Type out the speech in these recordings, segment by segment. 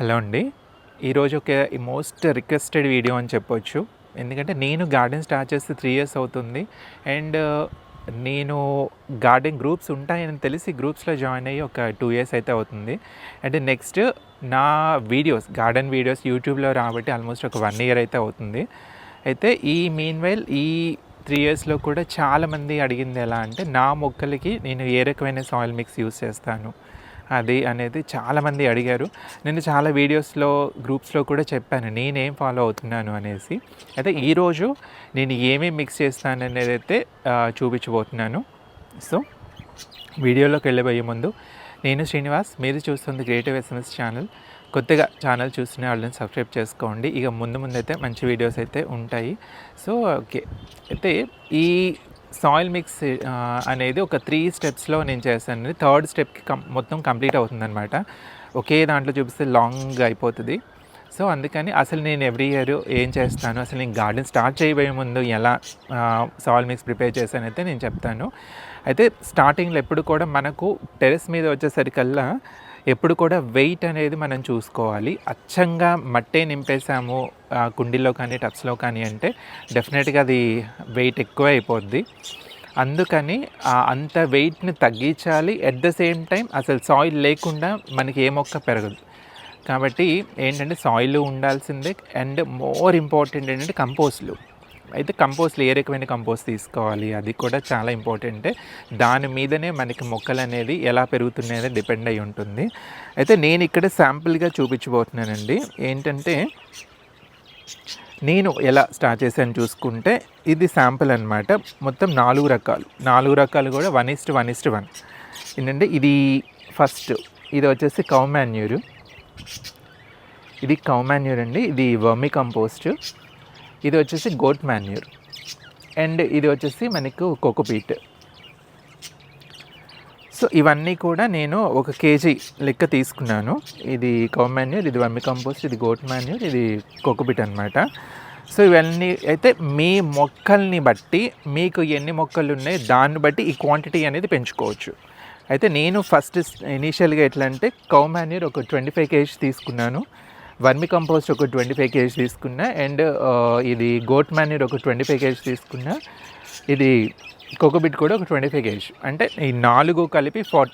Hello అండి. ఈరోజు ఒక మోస్ట్ రిక్వెస్టెడ్ వీడియో అని చెప్పొచ్చు. ఎందుకంటే నేను గార్డెన్ స్టార్ట్ చేస్తే త్రీ ఇయర్స్ అవుతుంది. అండ్ నేను గార్డెన్ గ్రూప్స్ ఉంటాయని తెలిసి గ్రూప్స్లో జాయిన్ అయ్యి ఒక టూ ఇయర్స్ అయితే అవుతుంది. అండ్ నెక్స్ట్ నా వీడియోస్ గార్డెన్ వీడియోస్ యూట్యూబ్లో రాబట్టి ఆల్మోస్ట్ ఒక వన్ ఇయర్ అయితే అవుతుంది. అయితే ఈ మీన్ వైల్ ఈ త్రీ ఇయర్స్లో కూడా చాలామంది అడిగింది ఎలా అంటే నా మొక్కలకి నేను ఏ రకమైన సాయిల్ మిక్స్ యూస్ చేస్తాను? అది అనేది చాలామంది అడిగారు. నేను చాలా వీడియోస్లో గ్రూప్స్లో కూడా చెప్పాను నేనేం ఫాలో అవుతున్నాను అనేసి. అయితే ఈరోజు నేను ఏమేమి మిక్స్ చేస్తాను అనేది అయితే చూపించబోతున్నాను. సో వీడియోలోకి వెళ్ళబోయే ముందు నేను శ్రీనివాస్ మీరు చూస్తుంది క్రియేటివ్ ఎస్ఎంఎస్ ఛానల్. కొత్తగా ఛానల్ చూస్తున్న వాళ్ళని సబ్స్క్రైబ్ చేసుకోండి. ఇక ముందు ముందు అయితే మంచి వీడియోస్ అయితే ఉంటాయి. So okay. అయితే ఈ సాయిల్ మిక్స్ అనేది ఒక త్రీ స్టెప్స్లో నేను చేస్తాను థర్డ్ స్టెప్కి కం మొత్తం కంప్లీట్ అవుతుందన్నమాట. ఒకే దాంట్లో చూపిస్తే లాంగ్ అయిపోతుంది. సో అందుకని అసలు నేను ఎవ్రీ ఇయర్ ఏం చేస్తాను? అసలు నేను గార్డెన్ స్టార్ట్ చేయబోయే ముందు ఎలా సాయిల్ మిక్స్ ప్రిపేర్ చేశానైతే నేను చెప్తాను. అయితే స్టార్టింగ్లో ఎప్పుడు కూడా మనకు టెరెస్ మీద వచ్చేసరికల్లా ఎప్పుడు కూడా వెయిట్ అనేది మనం చూసుకోవాలి. అచ్చంగా మట్టే నింపేసాము ఆ, కుండీలో కానీ టప్స్లో కానీ అంటే డెఫినెట్గా అది వెయిట్ ఎక్కువ అయిపోద్ది అందుకని అంత వెయిట్ని తగ్గించాలి. ఎట్ ద సేమ్ టైం అసలు సాయిల్ లేకుండా మనకి ఏ మొక్క పెరగదు. కాబట్టి ఏంటంటే సాయిల్ ఉండాల్సిందే. అండ్ మోర్ ఇంపార్టెంట్ ఏంటంటే కంపోస్ట్లు అయితే కంపోస్ట్లు ఏ రకమైన కంపోస్ట్ తీసుకోవాలి. అది కూడా చాలా ఇంపార్టెంట్ దాని మీదనే మనకి మొక్కలు అనేది ఎలా పెరుగుతున్నాయో డిపెండ్ అయి ఉంటుంది. అయితే నేను ఇక్కడ శాంపుల్గా చూపించబోతున్నానండి. ఏంటంటే నేను ఎలా స్టార్ట్ చేశాను చూసుకుంటే ఇది శాంపుల్ అనమాట మొత్తం నాలుగు రకాలు. నాలుగు రకాలు కూడా వన్ ఇస్ట్ వన్ ఇస్ట్ వన్ ఏంటంటే ఇది ఫస్ట్ ఇది వచ్చేసి కౌమాన్యూరు ఇది కౌమాన్యూర్ అండి. ఇది వర్మి కంపోస్ట్ ఇది వచ్చేసి గోట్ మాన్యూర్ అండ్ ఇది వచ్చేసి మనకు కోకోపీట్ సో ఇవన్నీ కూడా నేను ఒక కేజీ లెక్క తీసుకున్నాను. ఇది కౌ మాన్యూర్ ఇది వమ్మి కంపోస్ట్ ఇది గోట్ మాన్యూర్ ఇది కోకోపీట్ అనమాట సో ఇవన్నీ అయితే మీ మొక్కల్ని బట్టి మీకు ఎన్ని మొక్కలు ఉన్నాయి దాన్ని బట్టి ఈ క్వాంటిటీ అనేది పెంచుకోవచ్చు. అయితే నేను ఫస్ట్ ఇనీషియల్గా ఎట్లా అంటే కౌ మాన్యూర్ ఒక ట్వంటీ ఫైవ్ కేజీ తీసుకున్నాను. వర్మి కంపోస్ట్ ఒక ట్వంటీ ఫైవ్ కేజీ తీసుకున్నా అండ్ uh, ఇది గోట్ మ్యానీర్ ఒక ట్వంటీ ఫైవ్ కేజీ తీసుకున్నా. ఇది కోకోబిట్ కూడా ఒక ట్వంటీ ఫైవ్ కేజీ అంటే ఈ నాలుగు కలిపి ఫార్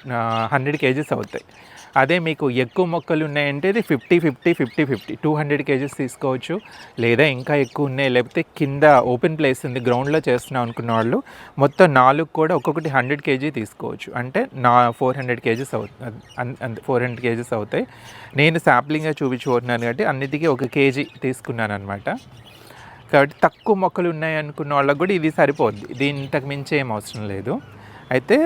హండ్రెడ్ కేజీస్ అవుతాయి. అదే మీకు ఎక్కువ మొక్కలు ఉన్నాయంటే ఇది fifty fifty fifty fifty. Two hundred KGs తీసుకోవచ్చు. లేదా ఇంకా ఎక్కువ ఉన్నాయి లేకపోతే కింద ఓపెన్ ప్లేస్ ఉంది గ్రౌండ్లో చేస్తున్నాం అనుకున్న వాళ్ళు మొత్తం నాలుగు కూడా ఒక్కొక్కటి హండ్రెడ్ కేజీ తీసుకోవచ్చు. అంటే నా ఫోర్ హండ్రెడ్ కేజీస్ అవుతుంది ఫోర్ హండ్రెడ్ కేజీస్ అవుతాయి. నేను శాంప్లింగ్గా చూపించుకుంటున్నాను కాబట్టి అన్నిటికీ ఒక కేజీ తీసుకున్నాను అనమాట కాబట్టి తక్కువ మొక్కలు ఉన్నాయి అనుకున్న వాళ్ళకి కూడా ఇది సరిపోద్ది. దీంతకు మించి ఏం అవసరం లేదు. అయితే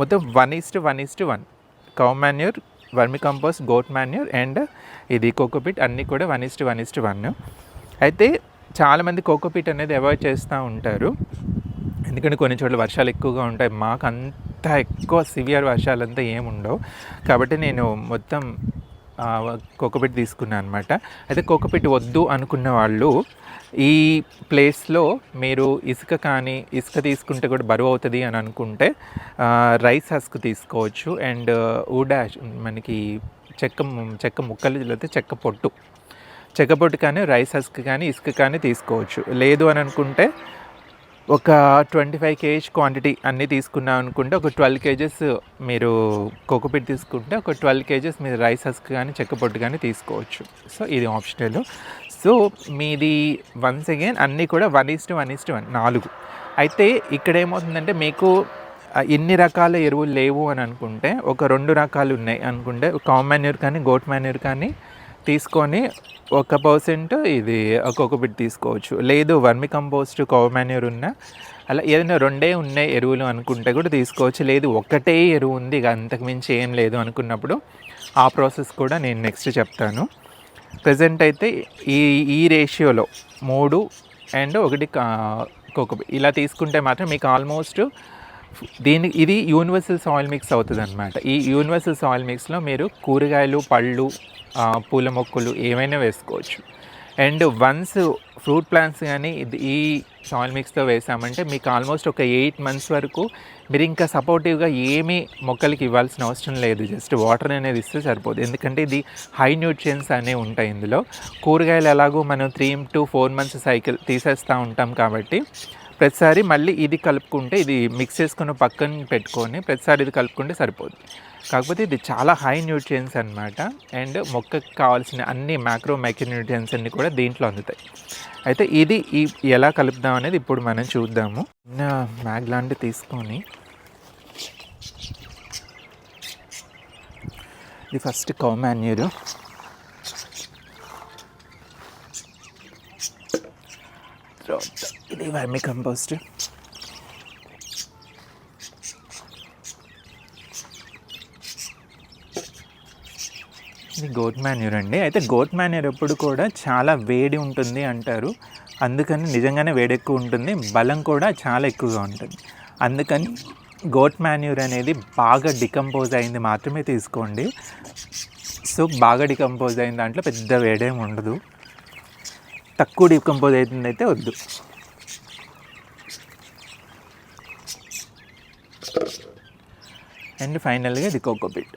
మొత్తం one is to one is to one cow manure vermi compost goat manure and ఇది కోకోపీట్ అన్నీ కూడా one is to one is to one అయితే చాలామంది కోకోపీట్ అనేది అవాయిడ్ చేస్తూ ఉంటారు. ఎందుకంటే కొన్ని చోట్ల వర్షాలు ఎక్కువగా ఉంటాయి. మాకు అంత ఎక్కువ సివియర్ వర్షాలంతా ఏముండవు కాబట్టి నేను మొత్తం కోకోపిట్ తీసుకున్నాను అనమాట అయితే కోకోపిట్ వద్దు అనుకున్న వాళ్ళు ఈ ప్లేస్లో మీరు ఇసుక కానీ ఇసుక తీసుకుంటే కూడా బరువు అవుతుంది అని అనుకుంటే రైస్ హస్క్ తీసుకోవచ్చు అండ్ ఊడాష్ మనకి చెక్క చెక్క ముక్కలు లేకపోతే చెక్క పొట్టు. చెక్క పొట్టు కానీ రైస్ హస్క్ కానీ ఇసుక కానీ తీసుకోవచ్చు. లేదు అని అనుకుంటే ఒక ట్వంటీ ఫైవ్ కేజీ క్వాంటిటీ అన్నీ తీసుకున్నాం అనుకుంటే ఒక ట్వెల్వ్ కేజెస్ మీరు కోకోపిట్ తీసుకుంటే ఒక ట్వెల్వ్ కేజెస్ మీరు రైస్ హస్క్ కానీ చెక్క పొట్టు కానీ తీసుకోవచ్చు. సో ఇది ఆప్షనల్. సో మీది వన్స్ అగైన్ అన్నీ కూడా one is to one is to one నాలుగు. అయితే ఇక్కడ ఏమవుతుందంటే మీకు ఎన్ని రకాల ఎరువులు లేవు అని అనుకుంటే ఒక రెండు రకాలు ఉన్నాయి అనుకుంటే కౌ మాన్యూర్ కానీ గోట్ మాన్యూర్ కానీ తీసుకొని ఒక పర్సెంట్ ఇది ఒక్కొక్క బిట్ తీసుకోవచ్చు. లేదు వర్మి కంపోస్ట్ కవ్ మాన్యూర్ ఉన్నా అలా ఏదైనా రెండే ఉన్నాయి ఎరువులు అనుకుంటే కూడా తీసుకోవచ్చు. లేదు ఒకటే ఎరువు ఉంది ఇక అంతకుమించి ఏం లేదు అనుకున్నప్పుడు ఆ ప్రాసెస్ కూడా నేను నెక్స్ట్ చెప్తాను. ప్రజెంట్ అయితే ఈ ఈ రేషియోలో మూడు అండ్ ఒకటి కోకోబిట్ ఇలా తీసుకుంటే మాత్రం మీకు ఆల్మోస్ట్ దీని ఇది యూనివర్సల్ సాయిల్ మిక్స్ అవుతుంది అనమాట ఈ యూనివర్సల్ సాయిల్ మిక్స్లో మీరు కూరగాయలు పళ్ళు పూల మొక్కలు ఏమైనా వేసుకోవచ్చు. అండ్ వన్స్ ఫ్రూట్ ప్లాంట్స్ కానీ ఇది ఈ సాయిల్ మిక్స్తో వేసామంటే మీకు ఆల్మోస్ట్ ఒక ఎయిట్ మంత్స్ వరకు మీరు ఇంకా సపోర్టివ్గా ఏమీ మొక్కలకి ఇవ్వాల్సిన అవసరం లేదు. జస్ట్ వాటర్ అనేది ఇస్తే సరిపోదు. ఎందుకంటే ఇది హై న్యూట్రియన్స్ అనేవి ఉంటాయి ఇందులో. కూరగాయలు ఎలాగో మనం three to four months cycle తీసేస్తూ ఉంటాం కాబట్టి ప్రతిసారి మళ్ళీ ఇది కలుపుకుంటే ఇది మిక్స్ చేసుకుని పక్కన పెట్టుకొని ప్రతిసారి ఇది కలుపుకుంటే సరిపోదు. కాకపోతే ఇది చాలా హై న్యూట్రియన్స్ అనమాట అండ్ మొక్కకు కావాల్సిన అన్ని మ్యాక్రో మైక్రో న్యూట్రియన్స్ అన్ని కూడా దీంట్లో అందుతాయి. అయితే ఇది ఈ ఎలా కలుపుదాం అనేది ఇప్పుడు మనం చూద్దాము. మ్యాగ్ లాంటి తీసుకొని ఇది ఫస్ట్ కౌ మాన్యూరు తర్వాత ఇది వర్మి కంపోస్ట్. ఇది గోట్ మాన్యూర్ అండి. అయితే గోట్ మాన్యూర్ ఎప్పుడు కూడా చాలా వేడి ఉంటుంది అంటారు. అందుకని నిజంగానే వేడి ఎక్కువ ఉంటుంది. బలం కూడా చాలా ఎక్కువగా ఉంటుంది. అందుకని గోట్ మాన్యూర్ అనేది బాగా డికంపోజ్ అయింది మాత్రమే తీసుకోండి. సో బాగా డికంపోజ్ అయిన దాంట్లో పెద్ద వేడేం ఉండదు. తక్కువ డీకంపోజ్ అవుతుంది అయితే వద్దు. అండ్ ఫైనల్గా ఇది కోకోపిట్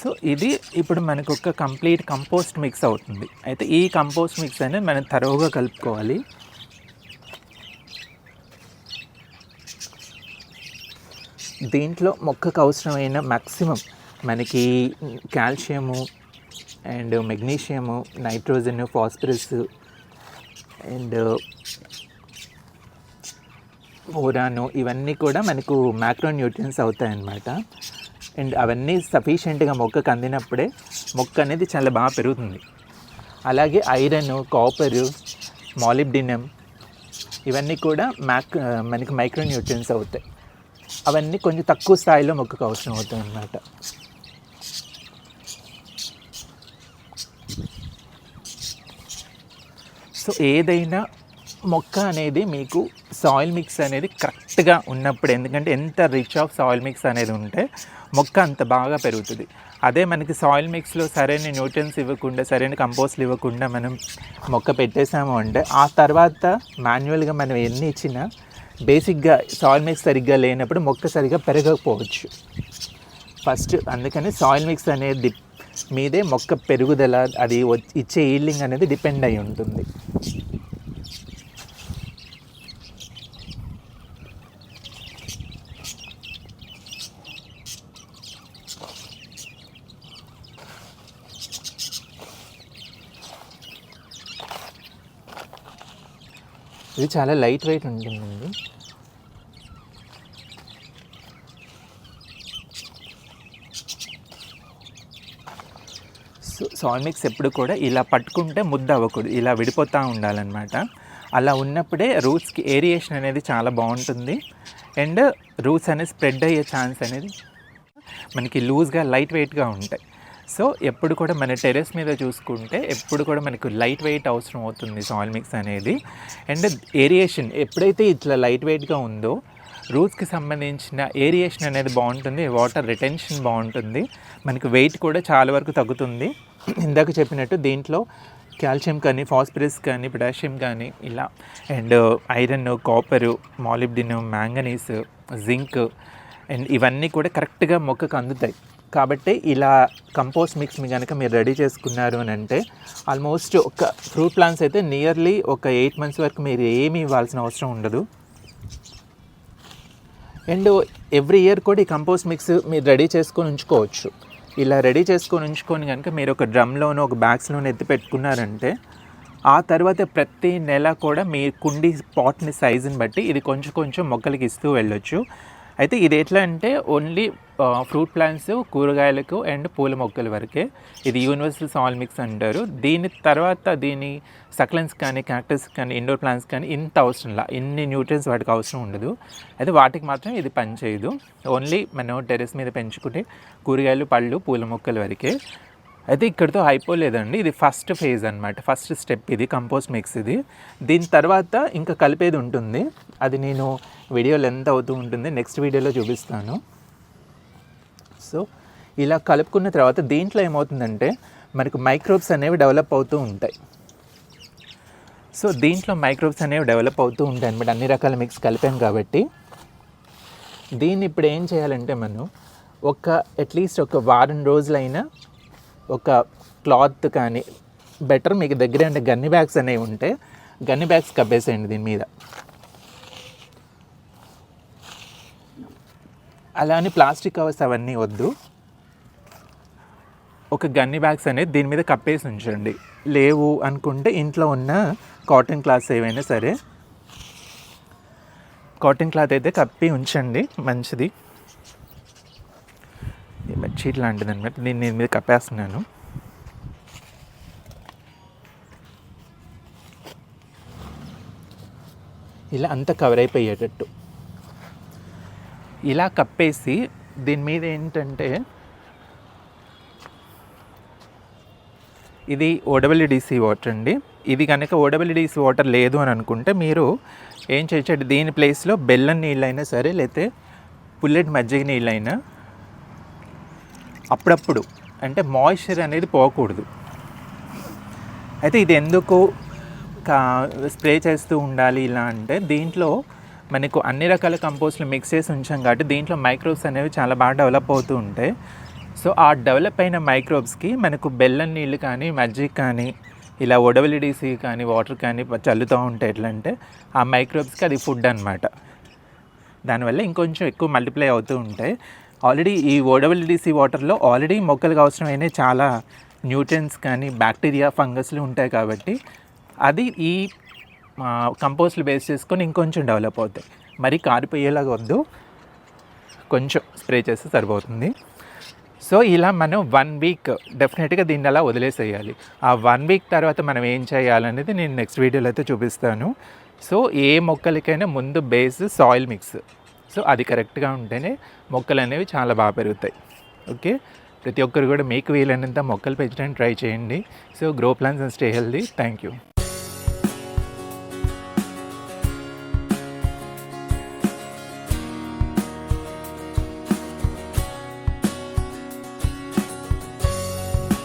సో ఇది ఇప్పుడు మనకు ఒక కంప్లీట్ కంపోస్ట్ మిక్స్ అవుతుంది. అయితే ఈ కంపోస్ట్ మిక్స్ అనేది మనం తరువుగా కలుపుకోవాలి. దీంట్లో మొక్కకు అవసరమైన మ్యాక్సిమం మనకి calcium and magnesium nitrogen phosphorus and boron ఇవన్నీ కూడా మనకు మ్యాక్రో న్యూట్రియన్స్ అవుతాయి అన్నమాట అండ్ అవన్నీ సఫిషియెంట్గా మొక్కకు అందినప్పుడే మొక్క అనేది చాలా బాగా పెరుగుతుంది. అలాగే ఐరన్ కాపరు మాలిబ్డినం ఇవన్నీ కూడా మ్యాక్ మనకి మైక్రో న్యూట్రియన్స్ అవుతాయి. అవన్నీ కొంచెం తక్కువ స్థాయిలో మొక్కకు అవసరం అవుతుంది అన్నమాట సో ఏదైనా మొక్క అనేది మీకు సాయిల్ మిక్స్ అనేది కరెక్ట్గా ఉన్నప్పుడు ఎందుకంటే ఎంత రిచ్ ఆఫ్ సాయిల్ మిక్స్ అనేది ఉంటే మొక్క అంత బాగా పెరుగుతుంది. అదే మనకి సాయిల్ మిక్స్లో సరైన న్యూట్రియన్స్ ఇవ్వకుండా సరైన కంపోస్ట్లు ఇవ్వకుండా మనం మొక్క పెట్టేసాము అంటే ఆ తర్వాత మాన్యువల్గా మనం ఎన్ని ఇచ్చినా బేసిక్గా సాయిల్ మిక్స్ సరిగ్గా లేనప్పుడు మొక్క సరిగ్గా పెరగకపోవచ్చు. ఫస్ట్ అందుకని సాయిల్ మిక్స్ అనేది మీదే మొక్క పెరుగుదల అది ఇచ్చే ఈల్డింగ్ అనేది డిపెండ్ అయి ఉంటుంది. ఇది చాలా లైట్ వెయిట్ ఉంటుందండి. సో మిక్స్ ఎప్పుడు కూడా ఇలా పట్టుకుంటే ముద్ద అవ్వకూడదు ఇలా విడిపోతూ ఉండాలన్నమాట. అలా ఉన్నప్పుడే రూట్స్కి ఏరియేషన్ అనేది చాలా బాగుంటుంది. అండ్ రూట్స్ అనేది స్ప్రెడ్ అయ్యే ఛాన్స్ అనేది మనకి లూజ్గా లైట్ వెయిట్గా ఉంటాయి. సో ఎప్పుడు కూడా మన టెరెస్ మీద చూసుకుంటే ఎప్పుడు కూడా మనకు లైట్ వెయిట్ అవసరం అవుతుంది సాయిల్ మిక్స్ అనేది. అండ్ ఏరియేషన్ ఎప్పుడైతే ఇట్లా లైట్ వెయిట్గా ఉందో రూట్స్కి సంబంధించిన ఏరియేషన్ అనేది బాగుంటుంది వాటర్ రిటెన్షన్ బాగుంటుంది మనకు వెయిట్ కూడా చాలా వరకు తగ్గుతుంది. ఇందాక చెప్పినట్టు దీంట్లో కాల్షియం కానీ ఫాస్ఫరస్ కానీ పొటాషియం కానీ ఇలా and iron copper molybdenum manganese zinc and ఇవన్నీ కూడా కరెక్ట్గా మొక్కకు అందుతాయి. కాబట్టి ఇలా కంపోస్ట్ మిక్స్ మీ కనుక మీరు రెడీ చేసుకున్నారు అని అంటే ఆల్మోస్ట్ ఒక ఫ్రూట్ ప్లాంట్స్ అయితే నియర్లీ ఒక ఎయిట్ మంత్స్ వరకు మీరు ఏమి ఇవ్వాల్సిన అవసరం ఉండదు. అండ్ ఎవ్రీ ఇయర్ కూడా ఈ కంపోస్ట్ మిక్స్ మీరు రెడీ చేసుకొని ఉంచుకోవచ్చు. ఇలా రెడీ చేసుకొని ఉంచుకొని కనుక మీరు ఒక డ్రమ్లోనో ఒక బ్యాగ్స్లోనో ఎత్తి పెట్టుకున్నారంటే ఆ తర్వాత ప్రతి నెల కూడా మీ కుండీ పాట్ని సైజుని బట్టి ఇది కొంచెం కొంచెం మొక్కలకి ఇస్తూ వెళ్ళొచ్చు. అయితే ఇది ఎట్లా అంటే ఓన్లీ ఫ్రూట్ ప్లాంట్స్ కూరగాయలకు అండ్ పూల మొక్కల వరకే. ఇది యూనివర్సల్ సాల్ మిక్స్ అంటారు. దీని తర్వాత దీని సక్లెన్స్ కానీ క్యాక్టస్ కానీ ఇండోర్ ప్లాంట్స్ కానీ ఇంత అవసరంలా ఇన్ని న్యూట్రియన్స్ వాటికి అవసరం ఉండదు. అయితే వాటికి మాత్రం ఇది పనిచేయదు. ఓన్లీ మనం టెరెస్ మీద పెంచుకుంటే కూరగాయలు పళ్ళు పూల మొక్కల వరకే. అయితే ఇక్కడితో అయిపోలేదండి. ఇది ఫస్ట్ ఫేజ్ అనమాట ఫస్ట్ స్టెప్ ఇది కంపోస్ట్ మిక్స్ ఇది. దీని తర్వాత ఇంకా కలిపేది ఉంటుంది. అది నేను వీడియో లెంత్ అవుతూ ఉంటుంది. నెక్స్ట్ వీడియోలో చూపిస్తాను. సో ఇలా కలుపుకున్న తర్వాత దీంట్లో ఏమవుతుందంటే మనకు మైక్రోబ్స్ అనేవి డెవలప్ అవుతూ ఉంటాయి. సో దీంట్లో మైక్రోబ్స్ అనేవి డెవలప్ అవుతూ ఉంటాయి అనమాట అన్ని రకాల మిక్స్ కలిపాం కాబట్టి. దీన్ని ఇప్పుడు ఏం చేయాలంటే మనం ఒక అట్లీస్ట్ ఒక వారం రోజులైనా ఒక క్లాత్ కానీ బెటర్ మీకు దగ్గర అంటే గన్ని బ్యాగ్స్ అనేవి ఉంటే గన్ని బ్యాగ్స్ కప్పేసేయండి దీని మీద. అలా అని ప్లాస్టిక్ కవర్స్ అవన్నీ వద్దు. ఒక గన్ని బ్యాగ్స్ అనేది దీని మీద కప్పేసి ఉంచండి. లేవు అనుకుంటే ఇంట్లో ఉన్న కాటన్ క్లాత్స్ ఏవైనా సరే కాటన్ క్లాత్ అయితే కప్పి ఉంచండి మంచిది. ఈ బెడ్షీట్ లాంటిది అనమాట దీన్ని దీని మీద కప్పేస్తున్నాను. ఇలా అంతా కవర్ అయిపోయేటట్టు. ఇలా కప్పేసి దీని మీద ఏంటంటే ఇది ఓడబ్ల్యూడిసి వాటర్ అండి. ఇది కనుక ఓడబ్ల్యూడిసి వాటర్ లేదు అని అనుకుంటే మీరు ఏం చేయొచ్చు దీని ప్లేస్లో బెల్లం నీళ్ళైనా సరే లేకపోతే పుల్లెట్ మజ్జిగ నీళ్ళైనా అప్పుడప్పుడు అంటే మాయిశ్చర్ అనేది పోకూడదు. అయితే ఇది ఎందుకు కా స్ప్రే చేస్తూ ఉండాలి ఇలా అంటే దీంట్లో మనకు అన్ని రకాల కంపోస్ట్లు మిక్స్ చేసి ఉంచాం కాబట్టి దీంట్లో మైక్రోబ్స్ అనేవి చాలా బాగా డెవలప్ అవుతూ ఉంటాయి. సో ఆ డెవలప్ అయిన మైక్రోబ్స్కి మనకు బెల్లం నీళ్ళు కానీ మజ్జిగ కానీ ఇలా ఒడవలిడిసి కానీ వాటర్ కానీ చల్లుతూ ఉంటే ఎట్లా అంటే ఆ మైక్రోబ్స్కి అది ఫుడ్ అనమాట దానివల్ల ఇంకొంచెం ఎక్కువ మల్టిప్లై అవుతూ ఉంటాయి. ఆల్రెడీ ఈ ఓడబిలిటీసీ వాటర్లో ఆల్రెడీ మొక్కలకు అవసరమైన చాలా న్యూట్రియన్స్ కానీ బ్యాక్టీరియా ఫంగస్లు ఉంటాయి కాబట్టి అది ఈ కంపోస్ట్లు బేస్ చేసుకొని ఇంకొంచెం డెవలప్ అవుతాయి. మరి కారిపోయేలాగా వద్దు. కొంచెం స్ప్రే చేస్తే సరిపోతుంది. సో ఇలా మనం వన్ వీక్ డెఫినెట్గా దీన్ని అలా వదిలేసేయాలి. ఆ వన్ వీక్ తర్వాత మనం ఏం చేయాలనేది నేను నెక్స్ట్ వీడియోలో అయితే చూపిస్తాను. సో ఏ మొక్కలకైనా ముందు బేస్ సాయిల్ మిక్స్. సో అది కరెక్ట్గా ఉంటేనే మొక్కలు అనేవి చాలా బాగా పెరుగుతాయి. ఓకే? ప్రతి ఒక్కరు కూడా మీకు వీలైనంత మొక్కలు పెంచడానికి ట్రై చేయండి. So grow plants and stay healthy thank you.